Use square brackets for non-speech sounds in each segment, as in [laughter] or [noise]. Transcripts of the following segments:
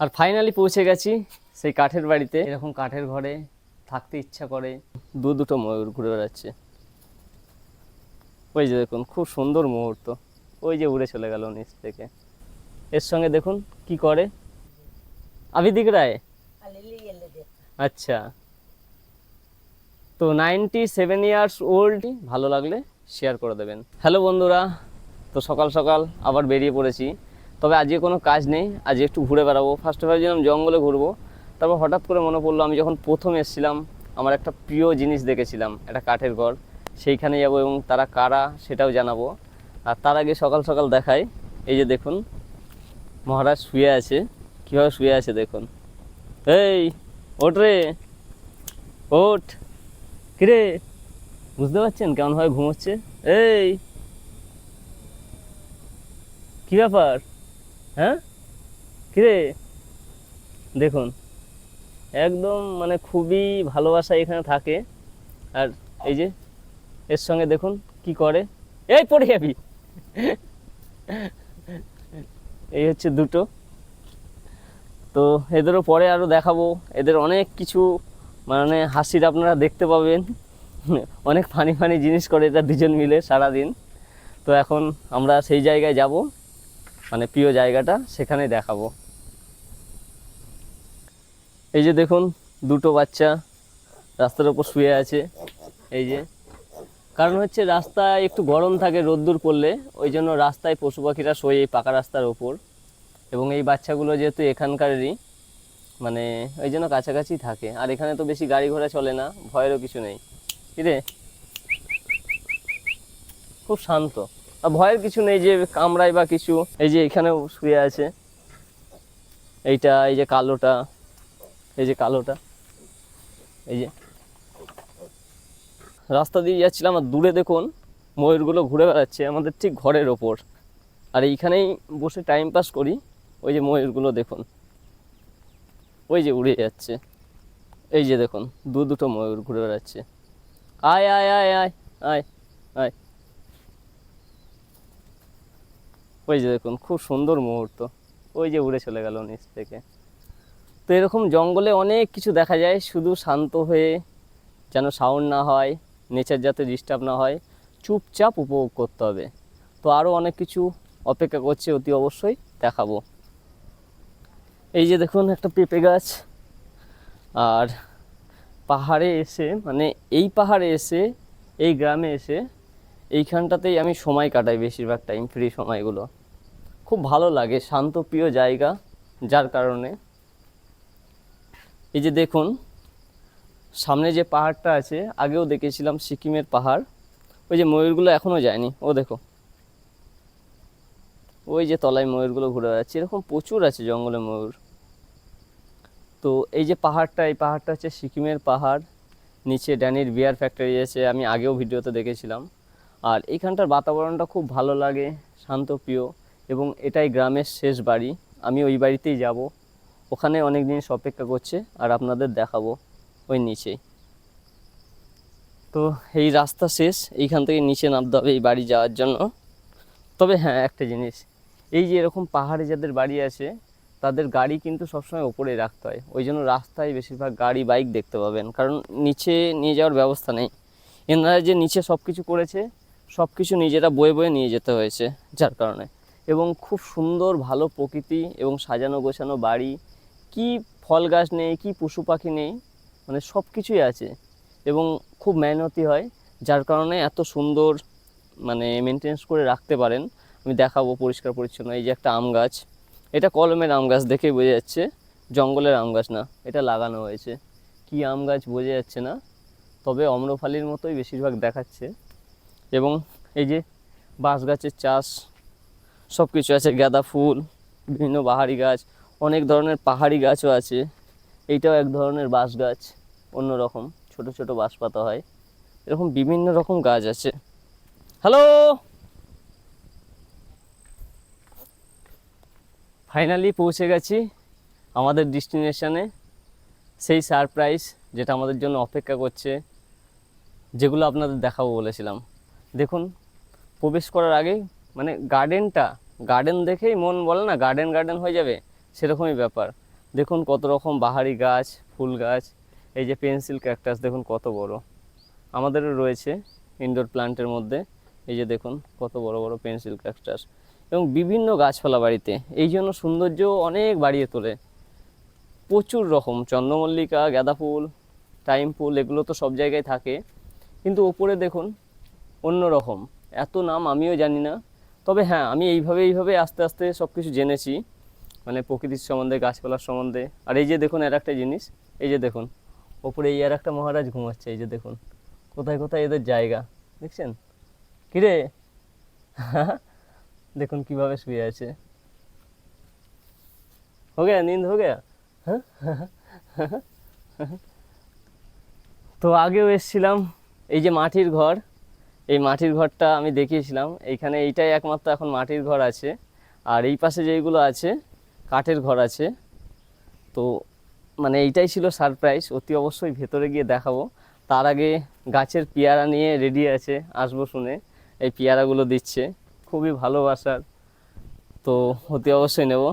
আর finally পৌঁছে গেছি সেই কাঠের বাড়িতে। এরকম কাঠের ঘরে থাকতে ইচ্ছা করে দু দুটো ময়ূর ঘুরে বেড়াচ্ছে। ওই যে দেখুন খুব সুন্দর মুহূর্ত। ওই যে উড়ে চলে গেল নিচ থেকে। এর সঙ্গে দেখুন কি করে। আবি দিক রায়? আচ্ছা। তো নাইনটি সেভেন ইয়ার্স ওল্ড ভালো লাগলে শেয়ার করে দেবেন। হ্যালো বন্ধুরা তো সকাল সকাল আবার বেরিয়ে পড়েছি। তবে আজকে কোনো কাজ নেই। আজ একটু ঘুরে বেড়াবো। ফার্স্ট ফার্স্টে ভাবছিলাম জঙ্গলে ঘুরবো। তারপর হঠাৎ করে মনে পড়ল, আমি যখন প্রথম এসেছিলাম, আমার একটা প্রিয় জিনিস দেখেছিলাম, একটা কাঠের ঘর। সেইখানে যাব এবং তারা কারা সেটাও জানাব। আর তার আগে সকাল সকাল দেখাই। এই যে দেখুন, মহারাজ শুয়ে আছে। কীভাবে শুয়ে আছে দেখুন। এই, ওঠ রে। ওঠ। কিরে? বুঝতে পারছেন কেমনভাবে ঘুমোচ্ছে? এই, কী ব্যাপার? হ্যাঁ? কিরে? দেখুন, একদম মানে খুবই ভালোবাসা এখানে থাকে। আর এই যে, এর সঙ্গে দেখুন কি করে। এই পড়ে যাবি। এই হচ্ছে দুটো। তো এদেরও পরে আরও দেখাবো। এদের অনেক কিছু মানে হাসির আপনারা দেখতে পাবেন। অনেক ফানি ফানি জিনিস করে এটা দুজন মিলে সারাদিন। তো এখন আমরা সেই জায়গায় যাব। মানে প্রিয় জায়গাটা সেখানে দেখাবো। এই যে দেখুন, দুটো বাচ্চা রাস্তার ওপর শুয়ে আছে। এই যে, কারণ হচ্ছে রাস্তায় একটু গরম থাকে রোদ্দুর পড়লে, ওই জন্য রাস্তায় পশু পাখিরা শোয় এই পাকা রাস্তার ওপর। এবং এই বাচ্চাগুলো যেহেতু এখানকারেরই মানে ওই জন্য কাছাকাছি থাকে। আর এখানে তো বেশি গাড়ি ঘোড়া চলে না, ভয়েরও কিছু নেই। কিরে খুব শান্ত। ভয়ের কিছু নেই যে কামড়ায় বা কিছু। এই যে এখানেও শুয়ে আছে। এইটা, এই যে কালোটা, এই যে কালোটা, এই যে। রাস্তা দিয়ে যাচ্ছিলাম, আর দূরে দেখুন, ময়ূরগুলো ঘুরে বেড়াচ্ছে আমাদের ঠিক ঘরের ওপর। আর এইখানেই বসে টাইম পাস করি, ওই যে ময়ূরগুলো দেখুন। ওই যে উড়ে যাচ্ছে। এই যে দেখুন দু দুটো ময়ূর ঘুরে বেড়াচ্ছে। আয় আয় আয় আয় আয় আয়। ওই যে দেখুন, খুব সুন্দর মুহূর্ত। ওই যে উড়ে চলে গেল নিচ থেকে। তো এরকম জঙ্গলে অনেক কিছু দেখা যায়, শুধু শান্ত হয়ে যেন সাউন্ড না হয় নেচার যাতে ডিস্টার্ব না হয়, চুপচাপ উপভোগ করতে হবে। তো আরও অনেক কিছু অপেক্ষা করছে, অতি অবশ্যই দেখাবো। এই যে দেখুন, একটা পেঁপে গাছ। আর পাহাড়ে এসে মানে এই পাহাড়ে এসে, এই গ্রামে এসে, এইখানটাতেই আমি সময় কাটাই বেশিরভাগ টাইম ফ্রি সময়গুলো। খুব ভালো লাগে, শান্ত, প্রিয় জায়গা যার কারণে। এই যে দেখুন, সামনে যে পাহাড়টা আছে, আগেও দেখেছিলাম সিকিমের পাহাড়। ওই যে ময়ূরগুলো এখনও যায়নি, ও দেখো। ওই যে তলায় ময়ূরগুলো ঘুরে বেড়াচ্ছে, এরকম প্রচুর আছে জঙ্গলে ময়ূর। তো এই যে পাহাড়টা, এই পাহাড়টা হচ্ছে সিকিমের পাহাড়। নিচে ড্যানির বিয়ার ফ্যাক্টরি আছে, আমি আগেও ভিডিওতে দেখেছিলাম। আর এইখানটার বাতাবরণটা খুব ভালো লাগে শান্তপ্রিয় এবং এটাই গ্রামের শেষ বাড়ি। আমি ওই বাড়িতেই যাব। ওখানে অনেক জিনিস অপেক্ষা করছে আর আপনাদের দেখাবো ওই নিচেই। তো এই রাস্তা শেষ, এইখান থেকে নিচে নামতে হবে এই বাড়ি যাওয়ার জন্য। তবে হ্যাঁ একটা জিনিস, এই যে এরকম পাহাড়ে যাদের বাড়ি আছে, তাদের গাড়ি কিন্তু সবসময় ওপরে রাখতে হয়। ওই জন্য রাস্তায় বেশিরভাগ গাড়ি, বাইক দেখতে পাবেন। কারণ নিচে নিয়ে যাওয়ার ব্যবস্থা নেই। এনারা যে নিচে সব কিছু করেছে সব কিছু নিজেরা বয়ে বয়ে নিয়ে যেতে হয়েছে, যার কারণে। এবং খুব সুন্দর, ভালো প্রকৃতি এবং সাজানো গোছানো বাড়ি। কি ফল গাছ নেই, কি পশু পাখি নেই মানে সব কিছুই আছে এবং খুব মেহনতি হয়। যার কারণে এত সুন্দর মানে মেনটেন্স করে রাখতে পারেন। আমি দেখাবো পরিষ্কার পরিচ্ছন্ন, এই যে একটা আম গাছ। এটা কলমের আম গাছ দেখেই বোঝা যাচ্ছে, জঙ্গলের আম গাছ না, এটা লাগানো হয়েছে। কি আম গাছ বোঝা যাচ্ছে না, তবে অম্রফালির মতোই বেশিরভাগ দেখাচ্ছে। এবং এই যে বাঁশ গাছের চাষ সব কিছু আছে, গাঁদা ফুল, বিভিন্ন বাহারি গাছ, অনেক ধরনের পাহাড়ি গাছও আছে। এইটাও এক ধরনের বাঁশ গাছ অন্যরকম, ছোট ছোট বাঁশ পাতা হয়। এরকম বিভিন্ন রকম গাছ আছে। হ্যালো ফাইনালি পৌঁছে গেছি আমাদের ডেস্টিনেশনে সেই সারপ্রাইজ যেটা আমাদের জন্য অপেক্ষা করছে, যেগুলো আপনাদের দেখাবো বলেছিলাম। দেখুন, প্রবেশ করার আগেই মানে গার্ডেনটা গার্ডেন দেখেই মন বলে না গার্ডেন গার্ডেন হয়ে যাবে, সেরকমই ব্যাপার। দেখুন কত রকম বাহারি গাছ, ফুল গাছ, এই যে পেন্সিল ক্যাকটাস দেখুন কত বড়। আমাদেরও রয়েছে ইনডোর প্ল্যান্টের মধ্যে, এই যে দেখুন কত বড় বড় পেন্সিল ক্যাকটাস এবং বিভিন্ন গাছপালা বাড়িতে। এই জন্য সৌন্দর্য অনেক বাড়িয়ে তোলে। প্রচুর রকম, চন্দ্রমল্লিকা, গাঁদা ফুল টাইম ফুল, এগুলো তো সব জায়গায় থাকে। কিন্তু ওপরে দেখুন অন্য রকম এত নাম আমিও জানি না। তবে হ্যাঁ আমি এইভাবে এইভাবে আস্তে আস্তে সব কিছু জেনেছি। মানে প্রকৃতির সম্বন্ধে, গাছপালার সম্বন্ধে। আর এই যে দেখুন, আর একটা জিনিস, এই যে দেখুন, ওপরে এই আর একটা মহারাজ ঘুমাচ্ছে, এই যে দেখুন। কোথায় কোথায় এদের জায়গা, দেখছেন? কিরে [laughs] দেখুন কীভাবে শুয়ে আছে। হো গে নিন্দ, হো গেয়া। [laughs] তো আগেও এসছিলাম, এই যে মাটির ঘর। এই মাটির ঘরটা আমি দেখিয়েছিলাম। এইখানে এইটাই একমাত্র এখন মাটির ঘর আছে। আর এই পাশে যেইগুলো আছে কাঠের ঘর আছে। তো মানে এইটাই ছিল সারপ্রাইজ অতি অবশ্যই ভেতরে গিয়ে দেখাবো। তার আগে গাছের পেয়ারা নিয়ে রেডি আছে আসব শুনে। এই পেয়ারাগুলো দিচ্ছে। খুবই ভালোবাসার তো অতি অবশ্যই নেব।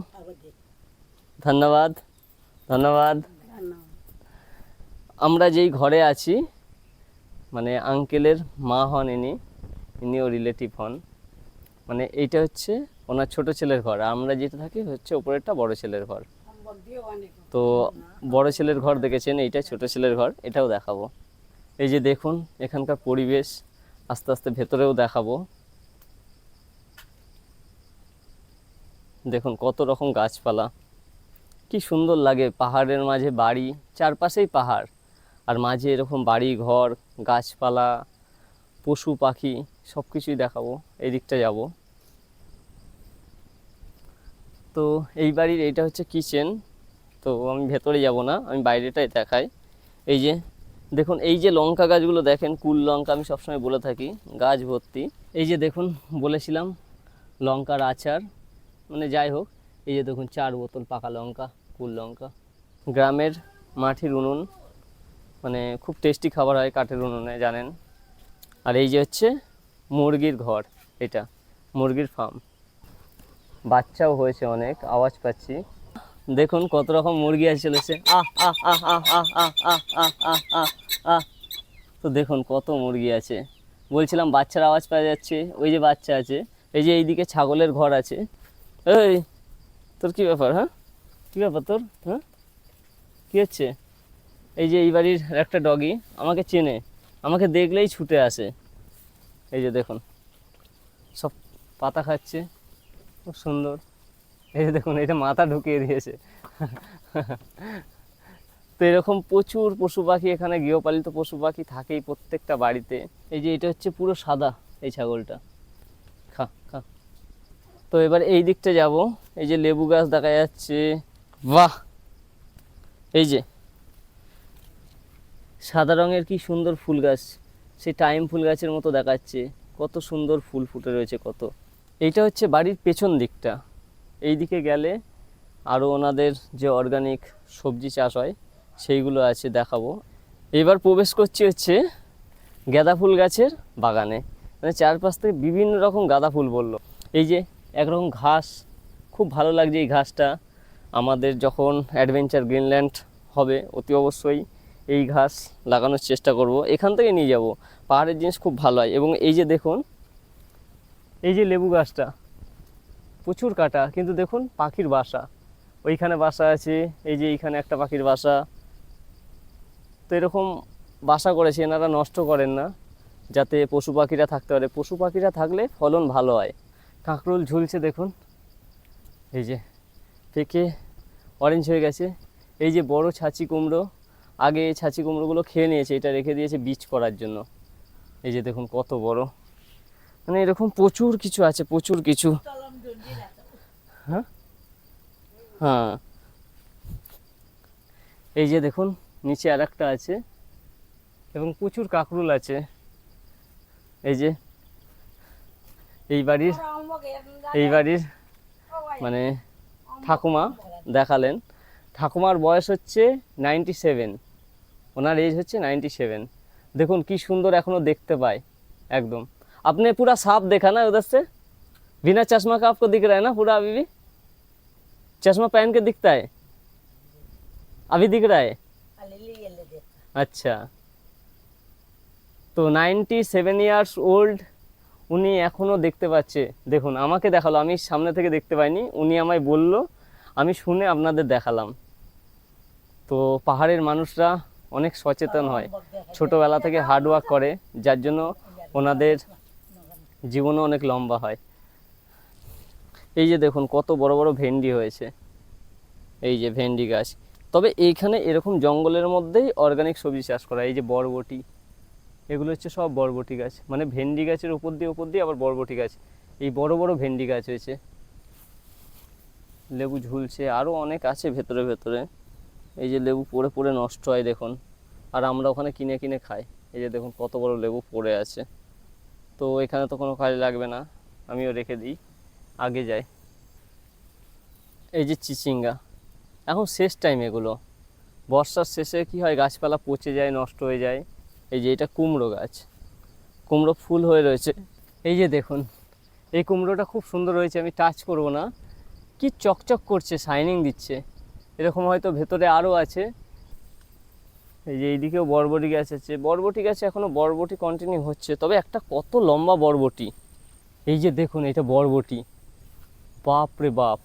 ধন্যবাদ। ধন্যবাদ। আমরা যেই ঘরে আছি মানে আঙ্কেলের মা হন ইনি, ইনিও রিলেটিভ হন। মানে এইটা হচ্ছে ওনার ছোট ছেলের ঘর। আমরা যেটা থাকি হচ্ছে ওপরেরটা বড় ছেলের ঘর। তো বড় ছেলের ঘর দেখেছেন, এইটা ছোট ছেলের ঘর, এটাও দেখাবো। এই যে দেখুন, এখানকার পরিবেশ, আস্তে আস্তে ভেতরেও দেখাবো। দেখুন কত রকম গাছপালা। কি সুন্দর লাগে, পাহাড়ের মাঝে বাড়ি, চারপাশেই পাহাড়। আর মাঝে এরকম বাড়ি, ঘর গাছপালা, পশু, পাখি সব কিছুই দেখাবো। এই দিকটা যাব। তো এই বাড়ির এইটা হচ্ছে কিচেন। তো আমি ভেতরে যাব না, আমি বাইরেটাই দেখাই। এই যে, দেখুন, এই যে লঙ্কা গাছগুলো দেখেন, কুল লঙ্কা আমি সবসময় বলে থাকি, গাছ ভর্তি। এই যে দেখুন, বলেছিলাম, লঙ্কার আচার। মানে যাই হোক, এই যে দেখুন, চার বোতল পাকা লঙ্কা, কুল লঙ্কা। গ্রামের মাটির উনুন। মানে খুব টেস্টি খাবার হয় কাঠের উনুনে জানেন আর এই যে হচ্ছে মুরগির ঘর এটা মুরগির ফার্ম বাচ্চাও হয়েছে অনেক আওয়াজ পাচ্ছি দেখুন কত রকম মুরগি আছে চলেছে তো দেখুন কত মুরগি আছে বলছিলাম বাচ্চার আওয়াজ পাওয়া যাচ্ছে ওই যে বাচ্চা আছে এই যে এইদিকে ছাগলের ঘর আছে এই তোর কি ব্যাপার হ্যাঁ কী ব্যাপার তোর হ্যাঁ কী হচ্ছে এই যে এই বাড়ির একটা ডগি আমাকে চেনে, আমাকে দেখলেই ছুটে আসে। এই যে দেখুন, সব পাতা খাচ্ছে, খুব সুন্দর। এই যে দেখুন, এটা মাথা ঢুকিয়ে দিয়েছে। তো এরকম প্রচুর পশু পাখি এখানে, গৃহপালিত পশু পাখি থাকেই প্রত্যেকটা বাড়িতে। এই যে এটা হচ্ছে পুরো সাদা এই ছাগলটা। খা খা। তো এবার এই দিকটা যাব। এই যে লেবু গাছ দেখা যাচ্ছে। বাহ! এই যে সাদা রঙের কি সুন্দর ফুল গাছ। সেই টাইম ফুল গাছের মতো দেখাচ্ছে। কত সুন্দর ফুল ফুটে রয়েছে, কত। এইটা হচ্ছে বাড়ির পেছন দিকটা। এই দিকে গেলে আরও ওনাদের যে অর্গানিক সবজি চাষ হয়, সেইগুলো আছে দেখাবো। এবার প্রবেশ করছি হচ্ছে গাঁদা ফুল গাছের বাগানে। মানে চারপাশ থেকে বিভিন্ন রকম গাঁদা ফুল বলল। এই যে একরকম ঘাস, খুব ভালো লাগছে এই ঘাসটা। আমাদের যখন অ্যাডভেঞ্চার গ্রিনল্যান্ড হবে, অতি অবশ্যই এই ঘাস লাগানোর চেষ্টা করব। এখান থেকে নিয়ে যাব। পাহাড়ের জিনিস খুব ভালো হয় এবং এই যে দেখুন, এই যে লেবু গাছটা, প্রচুর কাটা, কিন্তু দেখুন পাখির বাসা। ওইখানে বাসা আছে, এই যে এইখানে একটা পাখির বাসা। তো এরকম বাসা করেছে, এনারা নষ্ট করেন না, যাতে পশু পাখিরা থাকতে পারে। পশু পাখিরা থাকলে ফলন ভালো হয়। কাঁকরোল ঝুলছে দেখুন। এই যে পেকে অরেঞ্জ হয়ে গেছে। এই যে বড় ছাঁচি কুমড়ো আগে ছাঁচি কুমড়োগুলো খেয়ে নিয়েছে, এটা রেখে দিয়েছে বীজ করার জন্য। এই যে দেখুন কত বড়। মানে এরকম প্রচুর কিছু আছে, প্রচুর কিছু। হ্যাঁ? হ্যাঁ। এই যে দেখুন, নিচে আর একটা আছে এবং প্রচুর কাকরুল আছে। এই যে, এই বাড়ির এই বাড়ির মানে ঠাকুমা দেখালেন। ঠাকুমার বয়স হচ্ছে নাইনটি সেভেন ওনার এজ হচ্ছে নাইনটি সেভেন দেখুন কি সুন্দর এখনো দেখতে পায় एकदम आपने पूरा साफ देखा ना उधर से बिना चश्मा का आपको दिख रहा है ना पूरा अभी भी चश्मा पहन के दिखता है अभी दिख रहा है अली ये ले दे আচ্ছা তো নাইনটি সেভেন ইয়ার্স ওল্ড উনি এখনও দেখতে পাচ্ছে দেখুন আমাকে দেখালো আমি সামনে থেকে দেখতে পাইনি উনি আমায় বলল আমি শুনে আপনাদের দেখালাম তো পাহাড়ের মানুষরা অনেক সচেতন হয়। ছোটোবেলা থেকে হার্ড ওয়ার্ক করে, যার জন্য ওনাদের জীবনও অনেক লম্বা হয়। এই যে দেখুন, কত বড় বড় ভেন্ডি হয়েছে। এই যে ভেন্ডি গাছ। তবে এইখানে এরকম জঙ্গলের মধ্যেই অর্গানিক সবজি চাষ করা এই যে বরবটি, এগুলো হচ্ছে সব বরবটি গাছ। মানে ভেন্ডি গাছের উপর দিয়ে উপর দিয়ে আবার বরবটি গাছ। এই বড় বড় ভেন্ডি গাছ হয়েছে। লেবু ঝুলছে আরও অনেক আছে ভেতরে ভেতরে। এই যে লেবু পড়ে পড়ে নষ্ট হয় দেখুন। আর আমরা ওখানে কিনে কিনে খাই। এই যে দেখুন কত বড় লেবু পড়ে আছে। তো এখানে তো কোনো কাজে লাগবে না। আমিও রেখে দিই। আগে যাই। এই যে চিচিঙ্গা। এখন শেষ টাইম এগুলো। বর্ষার শেষে কি হয়, গাছপালা পচে যায়, নষ্ট হয়ে যায়। এই যে এটা কুমড়ো গাছ। কুমড়ো ফুল হয়ে রয়েছে। এই যে দেখুন, এই কুমড়োটা খুব সুন্দর হয়েছে। আমি টাচ করব না। কি চকচক করছে শাইনিং দিচ্ছে। এরকম হয়তো ভেতরে আরও আছে। এই যে এইদিকেও বরবটি গাছ আছে। বরবটি গাছে এখনও বরবটি কন্টিনিউ হচ্ছে। তবে একটা কত লম্বা বরবটি। এই যে দেখুন, এটা বরবটি। বাপ রে বাপ।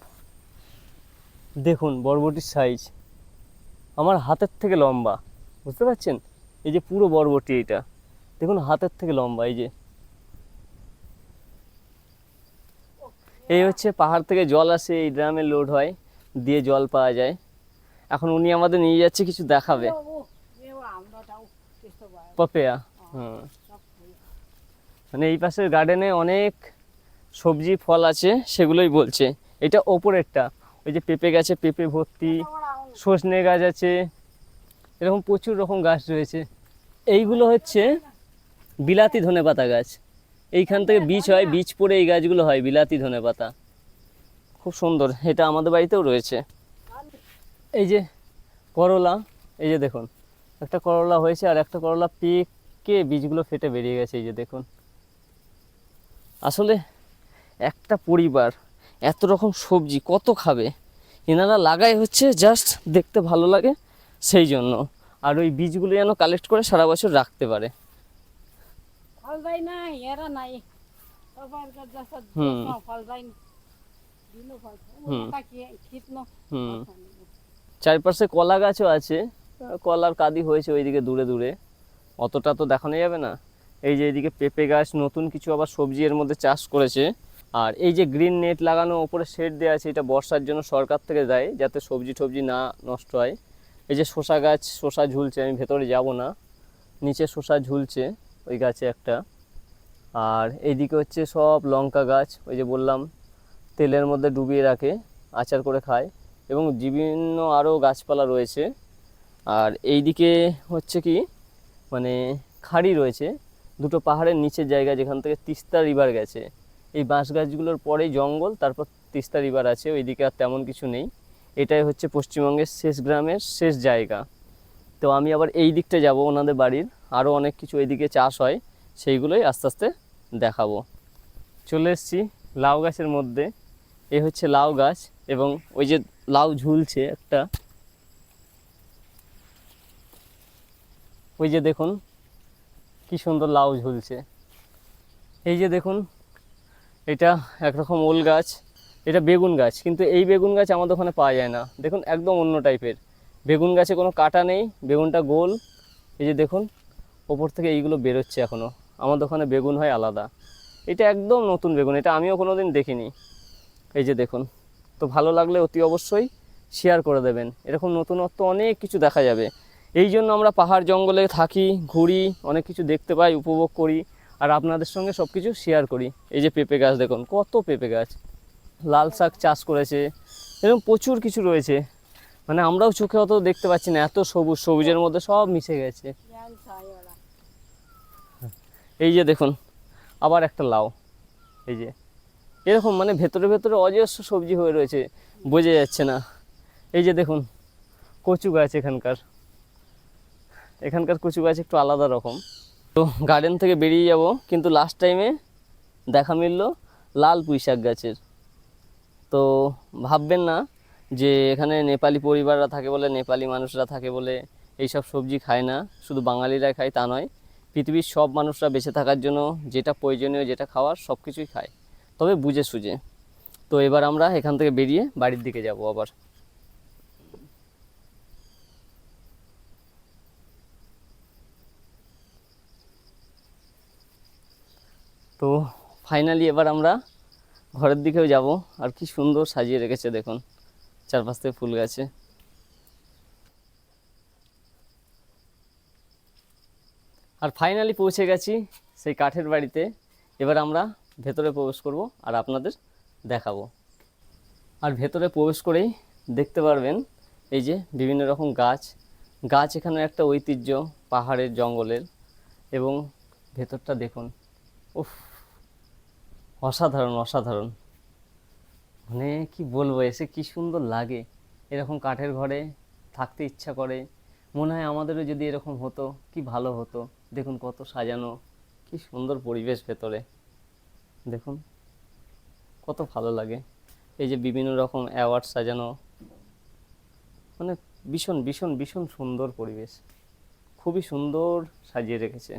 দেখুন বরবটির সাইজ আমার হাতের থেকে লম্বা। বুঝতে পারছেন? এই যে পুরো বরবটি এটা। দেখুন হাতের থেকে লম্বা, এই যে। এই হচ্ছে পাহাড় থেকে জল আসে, এই ড্রামে লোড হয়, দিয়ে জল পাওয়া যায়। এখন উনি আমাদের নিয়ে যাচ্ছে কিছু দেখাবে। পপেয়া হ্যাঁ মানে এই পাশের গার্ডেনে অনেক সবজি ফল আছে সেগুলোই বলছে। এটা ওপরেরটা ওই যে পেঁপে গাছে পেঁপে ভর্তি সজনে গাছ আছে এরকম প্রচুর রকম গাছ রয়েছে। এইগুলো হচ্ছে বিলাতি ধনেপাতা গাছ। এইখান থেকে বীজ হয় বীজ পরে এই গাছগুলো হয় বিলাতি ধনেপাতা। খুব সুন্দর এটা আমাদের বাড়িতেও রয়েছে। এই যে করলা এই যে দেখুন একটা করলা হয়েছে আর একটা করলা পেকে বীজগুলো ফেটে বেরিয়ে গেছে এই যে দেখুন। আসলে একটা পরিবার এত রকম সবজি কত খাবে? এনারা লাগাই হচ্ছে জাস্ট দেখতে ভালো লাগে সেই জন্য। আর ওই বীজগুলো যেন কালেক্ট করে সারা বছর রাখতে পারে। হুম। হুম। চারপাশে কলা গাছও আছে। কলার কাদি হয়েছে ওইদিকে দূরে দূরে। অতটা তো দেখানো যাবে না। এই যে এইদিকে পেঁপে গাছ নতুন কিছু আবার সবজি এর মধ্যে চাষ করেছে। আর এই যে গ্রিন নেট লাগানো ওপরে শেড দেওয়া আছে, এটা বর্ষার জন্য সরকার থেকে দেয় যাতে সবজি টবজি না নষ্ট হয়। এই যে শসা গাছ, শসা ঝুলছে, আমি ভেতরে যাব না। নিচে শসা ঝুলছে ওই গাছে একটা। আর এইদিকে হচ্ছে সব লঙ্কা গাছ, ওই যে বললাম, তেলের মধ্যে ডুবিয়ে রাখে, আচার করে খায়। এবং বিভিন্ন আরও গাছপালা রয়েছে। আর এই দিকে হচ্ছে কি মানে খাড়ি রয়েছে। দুটো পাহাড়ের নিচের জায়গা যেখান থেকে তিস্তা রিভার গেছে। এই বাঁশ গাছগুলোর পরেই জঙ্গল, তারপর তিস্তা রিভার আছে, ওইদিকে আর তেমন কিছু নেই। এটাই হচ্ছে পশ্চিমবঙ্গের শেষ গ্রামের শেষ জায়গা। তো আমি আবার এই দিকটা যাব ওনাদের বাড়ির। আরও অনেক কিছু এইদিকে চাষ হয়, সেইগুলোই আস্তে আস্তে দেখাবো। চলে এসেছি লাউ গাছের মধ্যে। এ হচ্ছে লাউ গাছ। এবং ওই যে লাউ ঝুলছে একটা। ওই যে দেখুন, কি সুন্দর লাউ ঝুলছে। এই যে দেখুন, এটা একরকম ওল গাছ, এটা বেগুন গাছ, কিন্তু এই বেগুন গাছ আমাদের ওখানে পাওয়া যায় না। দেখুন, একদম অন্য টাইপের। বেগুন গাছে কোনো কাটা নেই, বেগুনটা গোল। এই যে দেখুন, ওপর থেকে এইগুলো বেরোচ্ছে এখনও আমাদের ওখানে বেগুন হয় আলাদা। এটা একদম নতুন বেগুন, এটা আমিও কোনো দিন দেখিনি। এই যে দেখুন তো ভালো লাগলে অতি অবশ্যই শেয়ার করে দেবেন। এরকম নতুনত্ব অনেক কিছু দেখা যাবে। এই জন্য আমরা পাহাড় জঙ্গলে থাকি, ঘুরি, অনেক কিছু দেখতে পাই, উপভোগ করি, আর আপনাদের সঙ্গে সব কিছু শেয়ার করি। এই যে পেঁপে গাছ দেখুন, কত পেঁপে গাছ। লাল শাক চাষ করেছে, এরকম প্রচুর কিছু রয়েছে। মানে আমরাও চোখে অত দেখতে পাচ্ছি না, এত সবুজ, সবুজের মধ্যে সব মিশে গেছে। এই যে দেখুন, আবার একটা লাউ। এই যে এরকম মানে ভেতরে ভেতরে অজস্র সবজি হয়ে রয়েছে, বোঝা যাচ্ছে না। এই যে দেখুন, কচু গাছ এখানকার। এখানকার কচু গাছ একটু আলাদা রকম। তো গার্ডেন থেকে বেরিয়ে যাব, কিন্তু লাস্ট টাইমে দেখা মিলল লাল পুঁই শাক গাছের। তো ভাববেন না যে এখানে নেপালি পরিবাররা থাকে বলে, নেপালি মানুষরা থাকে বলে এইসব সবজি খায় না, শুধু বাঙালিরাই খায় তা নয়। পৃথিবীর সব মানুষরা বেঁচে থাকার জন্য যেটা প্রয়োজনীয়, যেটা খাওয়ার সব কিছুই খায়। তবে বুঝে সুঝে। তো এবার আমরা এখান থেকে বেরিয়ে বাড়ির দিকে যাব আবার। তো ফাইনালি এবার আমরা ঘরের দিকেও যাব। আর কি সুন্দর সাজিয়ে রেখেছে দেখুন। চারপাশ থেকে ফুল গাছে। আর ফাইনালি পৌঁছে গেছি সেই কাঠের বাড়িতে। এবার আমরা ভেতরে প্রবেশ করব আর আপনাদের দেখাবো। আর ভেতরে প্রবেশ করেই দেখতে পারবেন এই যে বিভিন্ন রকম গাছ। গাছ এখানে একটা ঐতিহ্য, পাহাড়ের জঙ্গলের। এবং ভেতরটা দেখুন, উফ, অসাধারণ অসাধারণ। মানে কি বলব, এসে কি সুন্দর লাগে। এরকম কাঠের ঘরে থাকতে ইচ্ছা করে। মনে হয় আমাদেরও যদি এরকম হতো, কি ভালো হতো। দেখুন কত সাজানো, কি সুন্দর পরিবেশ ভেতরে। দেখুন, কত ভালো লাগে। এই যে বিভিন্ন রকম অ্যাওয়ার্ড সাজানো মানে ভীষণ ভীষণ ভীষণ সুন্দর পরিবেশ। খুবই সুন্দর সাজিয়ে রেখেছে।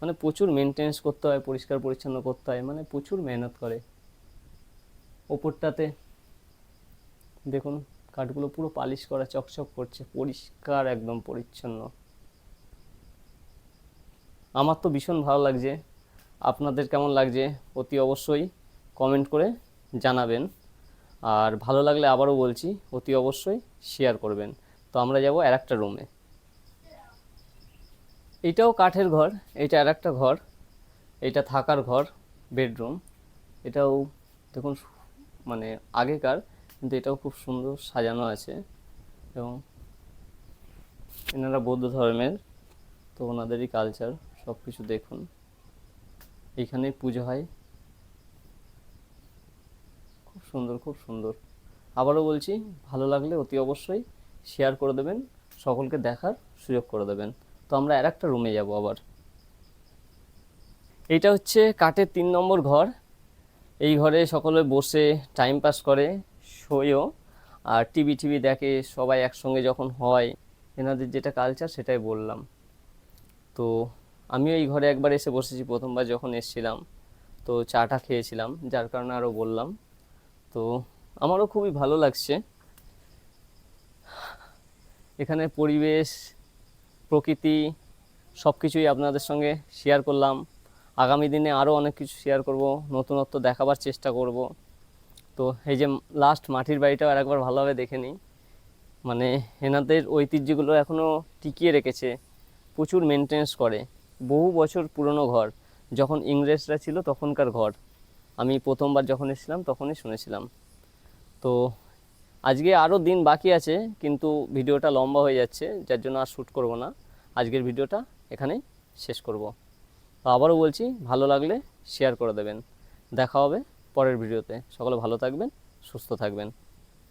মানে প্রচুর মেনটেন্স করতে হয়, পরিষ্কার পরিচ্ছন্ন করতে হয় মানে প্রচুর মেহনত করে। ওপরটাতে দেখুন, কাঠগুলো পুরো পালিশ করা, চকচক করছে, পরিষ্কার, একদম পরিচ্ছন্ন। আমার তো ভীষণ ভালো লাগছে। আপনাদের কেমন লাগছে অতি অবশ্যই কমেন্ট করে জানাবেন। আর ভালো লাগলে আবারও বলছি, অতি অবশ্যই শেয়ার করবেন। তো আমরা যাব আর একটা রুমে এটাও কাঠের ঘর, এটা আর একটা ঘর, এটা থাকার ঘর বেডরুম এটাও দেখুন মানে আগেকার, কিন্তু এটাও খুব সুন্দর সাজানো আছে। এবং এনারা বৌদ্ধ ধর্মের, তো ওনাদেরই কালচার সব কিছু দেখুন। এইখানেই পুজো হয়। খুব সুন্দর খুব সুন্দর। আবারও বলছি, ভালো লাগলে অতি অবশ্যই শেয়ার করে দেবেন, সকলকে দেখার সুযোগ করে দেবেন। তো আমরা আর একটা রুমে যাব আবার। এইটা হচ্ছে কাঠের তিন নম্বর ঘর। এই ঘরে সকলে বসে টাইম পাস করে, শোয়ও। আর টিভি টিভি দেখে সবাই একসঙ্গে যখন হয়, এনাদের যেটা কালচার সেটাই বললাম। তো আমিও এই ঘরে একবার এসে বসেছি, প্রথমবার যখন এসেছিলাম। তো চাটা খেয়েছিলাম, যার কারণে আরও বললাম। তো আমারও খুবই ভালো লাগছে। এখানে পরিবেশ, প্রকৃতি সব কিছুই আপনাদের সঙ্গে শেয়ার করলাম। আগামী দিনে আরও অনেক কিছু শেয়ার করব, নতুনত্ব দেখাবার চেষ্টা করব। তো এই যে লাস্ট মাটির বাড়িটাও আর একবার ভালোভাবে দেখে নিই। মানে এনাদের ঐতিহ্যগুলো এখনও টিকিয়ে রেখেছে, প্রচুর মেনটেন্স করে। বহু বছর পুরনো ঘর। যখন ইংরেজরা ছিল তখনকার ঘর। আমি প্রথমবার যখন এসেছিলাম তখনই শুনেছিলাম। তো আজকে আরও দিন বাকি আছে, কিন্তু ভিডিওটা লম্বা হয়ে যাচ্ছে, যার জন্য আর শ্যুট করব না। আজকের ভিডিওটা এখানেই শেষ করব। তো আবারও বলছি, ভালো লাগলে শেয়ার করে দেবেন। দেখা হবে পরের ভিডিওতে। সকলে ভালো থাকবেন, সুস্থ থাকবেন।